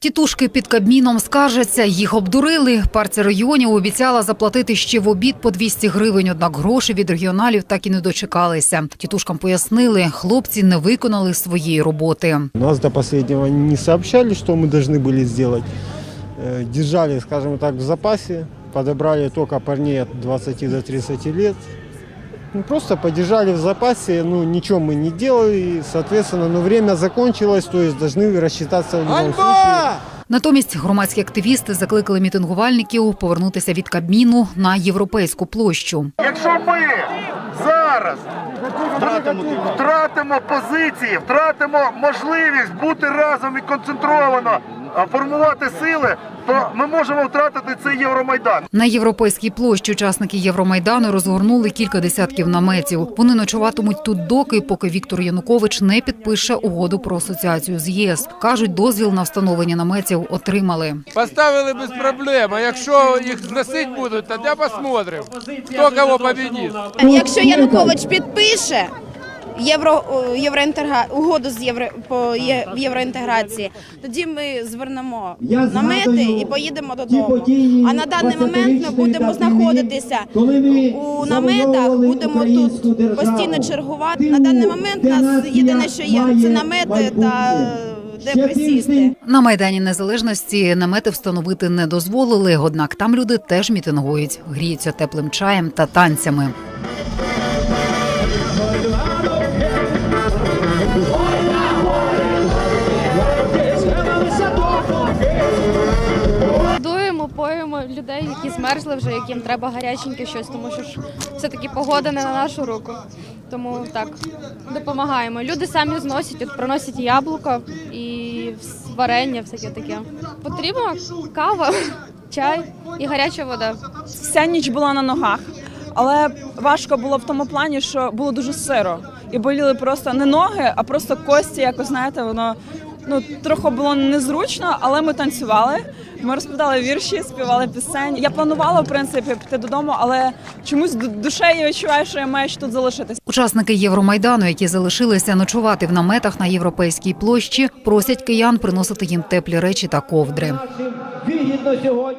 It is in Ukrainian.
Тітушки під Кабміном скаржаться, їх обдурили. Партія регіонів обіцяла заплатити ще в обід по 200 гривень, однак гроші від регіоналів так і не дочекалися. Тітушкам пояснили, хлопці не виконали своєї роботи. Нас до последнего не сообщали, что мы должны были сделать. Э, Держали, скажем так, в запасе. Подобрали только парней от 20 до 30 лет. Ну, просто подержали в запасе, ну, ничего мы не делали, и, соответственно, но время закончилось, то есть должны рассчитаться в любом случае. Натомість громадські активісти закликали мітингувальників повернутися від Кабміну на європейську площу. Якщо ми зараз втратимо позиції, втратимо можливість бути разом і концентровано а, формувати сили, то ми можемо втратити цей Євромайдан. На європейській площі учасники Євромайдану розгорнули кілька десятків наметів. Вони ночуватимуть тут доки, поки Віктор Янукович не підпише угоду про асоціацію з ЄС. кажуть, дозвіл на встановлення наметів отримали. Поставили без проблем. А якщо їх зносить будуть, тоді посмотрим, хто кого победить. Якщо Янукович підпише євро, о, євроінтегра... угоду з євро... по є... в євроінтеграції, тоді ми звернемо намети і поїдемо додому. А на даний момент ми будемо знаходитися у наметах, будемо тут постійно чергувати. На даний момент нас єдине, що є, це намети та де присісти. На майдані незалежності намети встановити не дозволили. Однак там люди теж мітингують, гріються теплим чаєм та танцями. Дуємо, людей, які змерзли вже, яким треба гаряченьке щось, тому що ж все-таки погода не на нашу руку. Тому так, допомагаємо. Люди самі зносять, от приносять яблука і варення, всяке таке. Потрібна кава, чай і гаряча вода. вся ніч була на ногах, але важко було в тому плані, що було дуже сиро. І боліли просто не ноги, а просто кості, якось знаєте, воно ну трохи було незручно, але ми танцювали. Ми розповідали вірші, співали пісень. Я планувала в принципі піти додому, але чомусь ду- душею відчуваю, що я маю ще тут залишитись. Учасники Євромайдану, які залишилися ночувати в наметах на європейській площі, просять киян приносити їм теплі речі та ковдри. вигідно сьогодні.